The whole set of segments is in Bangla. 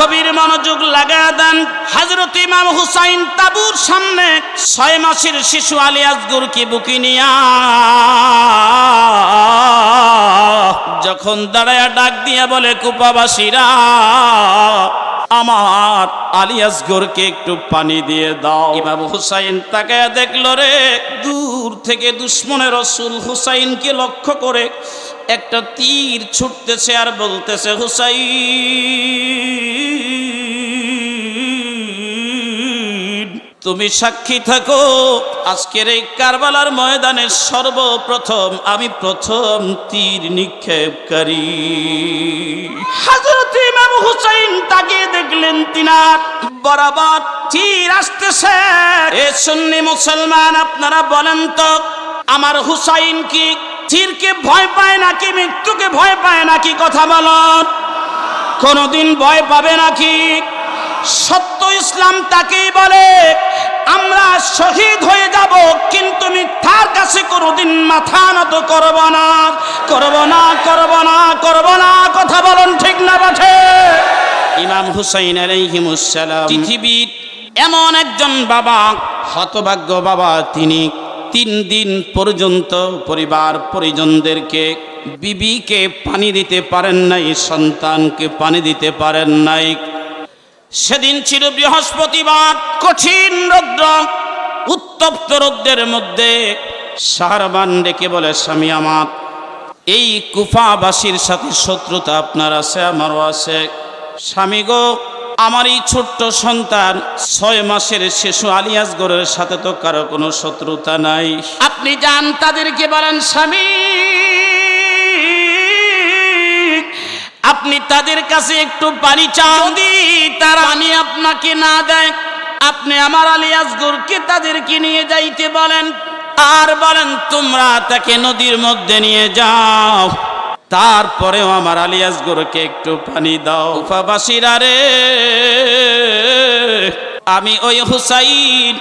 গভীর মনোযোগ লাগা দেন। হজরত ইমাম হুসাইন তাবুর সামনে ছয় মাসের শিশু আলী আসগরকে বুকি নিয়া যখন দাঁড়ায়া ডাক দিয়া বলে, কুপাবাসীরা, আমার আলিয়াসগরকে একটু পানি দিয়ে দাও। ইমাম হুসাইন তাকে দেখল রে, দূর থেকে দুশ্মনের রসুল হুসাইনকে লক্ষ্য করে একটা তীর ছুটতেছে আর বলতেছে, হুসাইন তুমি সাক্ষী থাকো। আজকের এই কারবালার ময়দানে সর্বপ্রথম আমি প্রথম তীর নিক্ষেপকারী। হযরত ইমাম হুসাইন তাকে দেখলেন তিনার বরাবর তীর আসতেছে। এ সুন্নি মুসলমান, আপনারা বলেন তো, আমার হুসাইন কি তীরকে ভয় পায় নাকি, মৃত্যুকে ভয় পায় নাকি, কথা বলন। কোনদিন ভয় পাবে নাকি? সত্য ইসলাম তাকেই বলে আমরা শহীদ হয়ে যাব কিন্তু মিথ্যার কাছে কোনোদিন মাথা নত করব না। করব না করব না করব না। কথা বলুন ঠিক না বাঠে? ইমাম হুসাইন আলাইহিমুসসালাম। পৃথিবীর এমন একজন বাবা হতভাগ্য বাবা তিনি তিন দিন পর্যন্ত পরিবার পরিজনদেরকে বিবিকে পানি দিতে পারেন নাই সন্তানকে পানি দিতে পারেন নাই। সেদিন ছিল বৃহস্পতিবার, কঠিন রৌদ্র, উত্তপ্ত রৌদ্রের মধ্যে সাহারবান ডেকে বলে, স্বামী আমার, এই কুফাবাসীর সাথে শত্রুতা আপনার আছে, আমারও আছে। স্বামী গো, আমার এই ছোট্ট সন্তান ছয় মাসের শিশু আলিয়াসগরের সাথে তো কারও কোনো শত্রুতা নাই। আপনি যান তাদেরকে বলেন, স্বামী আপনি তাদের কাছে একটু পানি চাও যদি তারা পানি আপনাকে না দেয় আপনি আমার আলী আসগরকে তাদেরকে নিয়ে যাইতে বলেন। আর বলেন তোমরা তাকে নদীর মধ্যে নিয়ে যাও। তারপরেও আমার আলী আসগরকে একটু পানি দাও। উপাবাসীরা রে আমি ওই হুসাইন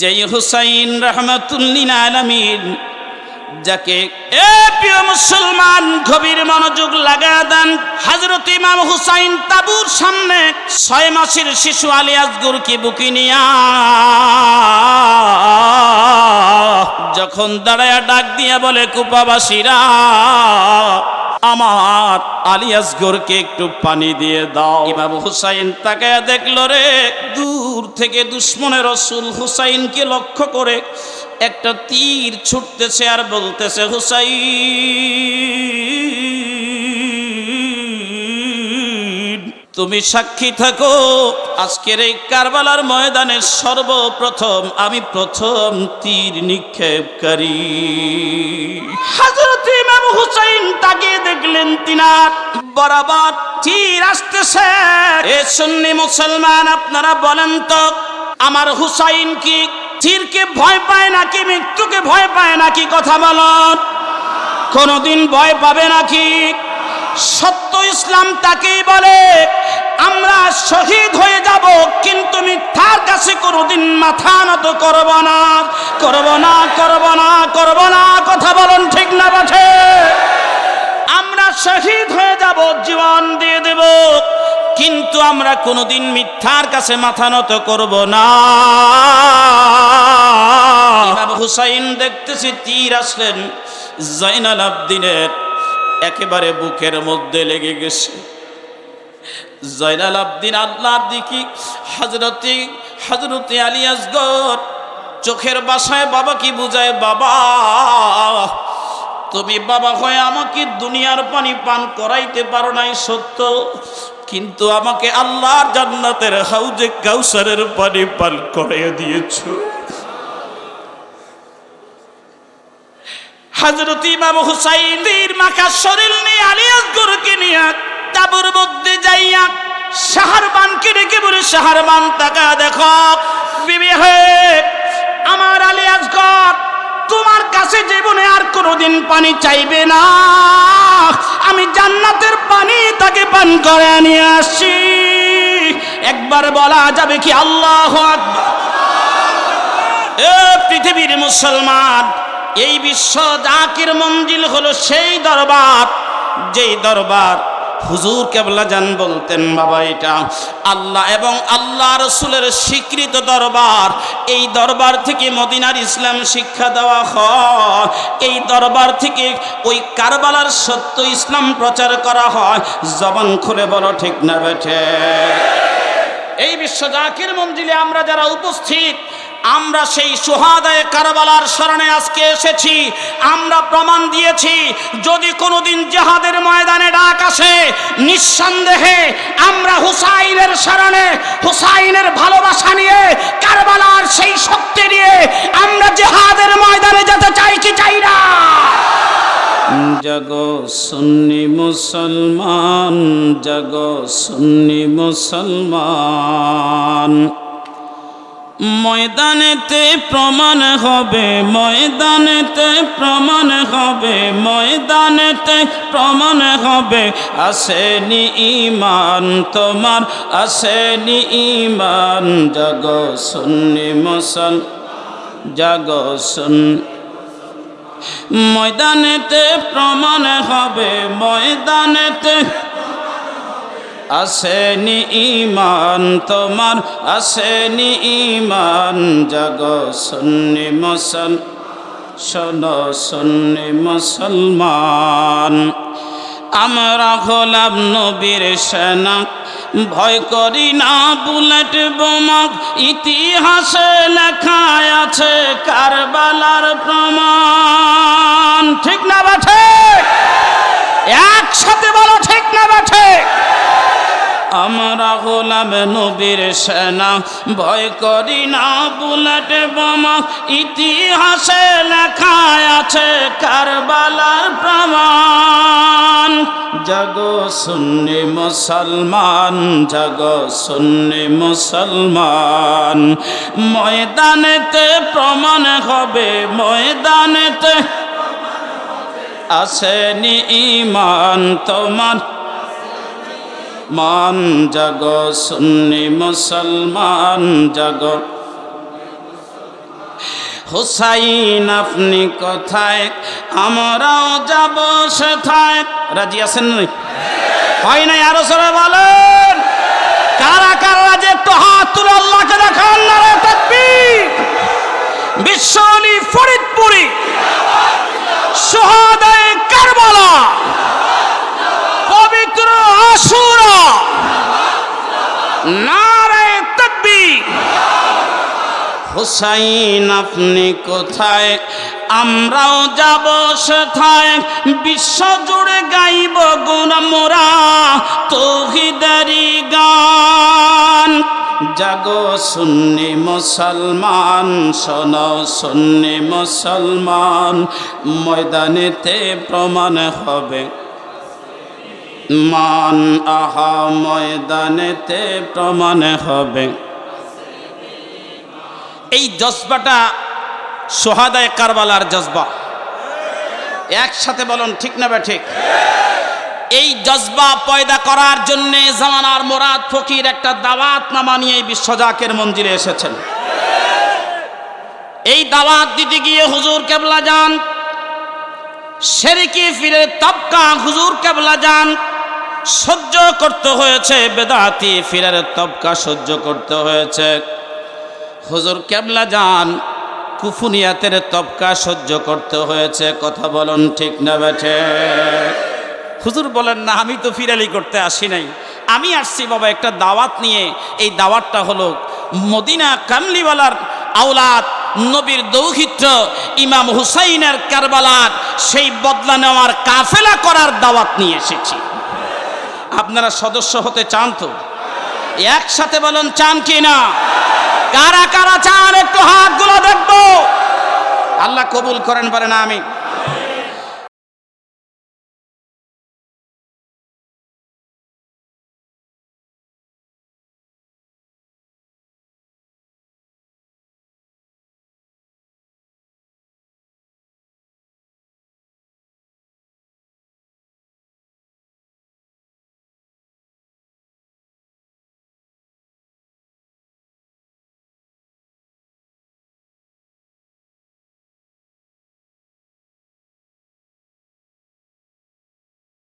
যেই হুসাইন রহমতুল্লিন আলমিন যাকে, এ প্রিয় মুসলমান, গভীর মনোযোগ লাগা দেন। হজরত ইমাম হুসাইন তাবুর সামনে ছয় মাসের শিশু আলী আসগরকে বুকি নিয়া যখন দাঁড়ায়া ডাক দিয়া বলে, কুপাবাসীরা, আমার আলী আসগরকে একটু পানি দিয়ে দাও। ইমাম হুসাইন তাকে দেখল, রে দূর থেকে দুশ্মনের রসুল হুসাইনকে লক্ষ্য করে একটা তীর ছুটতেছে আর বলতেছে, হুসাইন, তুমি সাক্ষী থাকো, আজকের এই কারবালার ময়দানে সর্বপ্রথম আমি প্রথম তীর নিক্ষেপকারী। হযরত ইমাম হুসাইন তাকে দেখলেন তিনার বরাবর তীর আসতেছে। এ সুন্নি মুসলমান, আপনারা বলেন তো, আমার হুসাইন কি তীরকে ভয় পায় নাকি, মৃত্যুকে ভয় পায় নাকি, কথা বলন। কোনদিন ভয় পাবে নাকি? সত্য ইসলাম তাকেই বলে, আমরা শহীদ হয়ে যাব, কিন্তু মিথ্যার কাছে কোনোদিন মাথা নত করব না করব না করব না করব না, কথা বলুন ঠিক না বাঠে? আমরা শহীদ হয়ে যাব, জীবন কিন্তু আমরা কোনোদিন মিথ্যার কাছে মাথা নত করব না। হুসাইন দেখতেছি, তীর আসলেন। জয়নাল আবদিনের একেবারে বুকের মধ্যে লেগে গেছে। জয়নাল আবদিন আল্লাহর দিকে হজরতি হজরতি চোখের বাসায়, বাবা কি বুঝায়? বাবা তুমি বাবা হয়ে আমাকে দুনিয়ার পানি পান করাইতে পারো নাই, সত্য। কিন্তু আমাকে আল্লাহর জান্নাতের হাউজে কাউসারের পানি পান করাইয়া দিয়েছ। হজরত ইমাম হুসাইনের মাকা শরীর নিয়ে আলিয়াস গরুকে নিয়ে তাবুর মধ্যে যাইয়া শাহরবানকে ডেকে বলে, শাহরবান তাকা দেখো। বিবি হয়ে, আমার আলিয়াস তোমার কাছে জীবনে আর কোনোদিন পানি চাইবে না। আমি জান্নাতের পানি তাকে পান করে নিয়ে আসছি। একবার বলা যাবে কি আল্লাহ এ পৃথিবীর মুসলমান, এই বিশ্ব জাকির মঞ্জিল হলো সেই দরবার, যেই দরবার হুজুর কেবলা জান বলতেন, বাবা, এটা আল্লাহ এবং আল্লাহ রসুলের স্বীকৃত দরবার। এই দরবার থেকে মদিনার ইসলাম শিক্ষা দেওয়া হয় এই দরবার থেকে ওই কারবালার সত্য ইসলাম প্রচার করা হয় জবান খুলে বলো, ঠিক না বেঠে? এই বিশ্ব জাকির মঞ্জিলে আমরা যারা উপস্থিত আমরা সেই সুহাদায় কারবালার স্মরণে আজকে এসেছি, আমরা প্রমাণ দিয়েছি, যদি কোনোদিন জেহাদের ময়দানে ডাক আসে, নিঃসন্দেহে আমরা হুসাইনের স্মরণে, হুসাইনের ভালোবাসা নিয়ে, কারবালার সেই শক্তি নিয়ে আমরা জেহাদের ময়দানে যেতে চাই, কি চাই না? জগ সুন্নি মুসলমান, জগ সুন্নি মুসলমান। ময়দানেতে প্রমাণ হবে, ময়দানেতে প্রমাণ হবে, ময়দানেতে প্রমাণ হবে। আসেনি ইমান তোমার, আসেনি ইমান জগ সুন্নি মুসল, জগ সুন ময়দানেতে প্রমাণ হবে, ময়দানেতে আসেনি ইমান তোমার, আসেনি ইমান জগ সুন্নি মুসল, শোন সুন্নি মুসলমান। আমরা হলাম নবীর সেনা, ভয় করি না বুলেট বোমাক ইতিহাসে লেখায় আছে কারবালার প্রমাণ। ঠিক না বাঠে একসাথে বলো, ঠিক না বাঠে আমরা হলাম নবীর সেনা, ভয় করি না বুলেট বোমা। ইতিহাসে লেখায় আছে কারবালার প্রমাণ। জগ সুন্নি মুসলমান, জগ সুন্নি মুসলমান। ময়দানেতে প্রমাণ হবে, ময়দানেতে আসেনি ইমান। তোমার মান জগ, সুন্নি মুসলমান জগ। হুসাইন, আপনি কোথায়? আমরাও যাব সেথায়। রাজি আছেন হয় নাই আরও সরে বলেন। কারা কারা রাজি একটু হাত তুলে আল্লাহকে দেখান না রে তাকবীর বিশ্বলি ফরিদপুরি। সোহাদায় পবিত্র আসুরা নারে তকবীর। হুসাইন, আপনি কোথায়? আমরাও যাব সেথায়। বিশ্ব জুড়ে গাইব মোরা। তৌহিদারি গান। জাগো সুন্নি মুসলমান, শোন সুন্নি মুসলমান। ময়দানেতে প্রমাণ হবে মান আহা ময়দানেতে প্রমাণ হবে। এই জজবাটা সোহাদায় কারবালার জজবা। একসাথে বলুন, ঠিক না ঠিক এই জজবা পয়দা করার জন্যে জামানার মোরাদ ফকির একটা দাওয়াত নামা নিয়ে বিশ্বজাকের মঞ্জিরে এসেছেন। এই দাওয়াত দিতে গিয়ে হুজুর কেবলা যান শেরিকি ফিরে তবকা হুজুর কেবলা যান সহ্য করতে হয়েছে, বেদাতি ফিরের তবকা সহ্য করতে হয়েছে। হুজুর কেবলা যান, কুফুনিয়াতের তবকা সহ্য করতে হয়েছে, কথা বলুন ঠিক না বেঠে। হুজুর বলেন, না, আমি তো ফিরালি করতে আসি নাই। আমি আসছি বাবা একটা দাওয়াত নিয়ে। এই দাওয়াতটা হলো মদিনা কামলিওয়ালার আওলাদ, নবীর দৌহিত্র, ইমাম হুসাইনের কারবালার, সেই বদলা নেওয়ার কাফেলা করার দাওয়াত নিয়ে এসেছি। আপনারা সদস্য হতে চান তো? একসাথে বলুন, চান কি না? কারা কারা চান, একটু হাতগুলো দেখব। আল্লাহ কবুল করেন পারে না আমি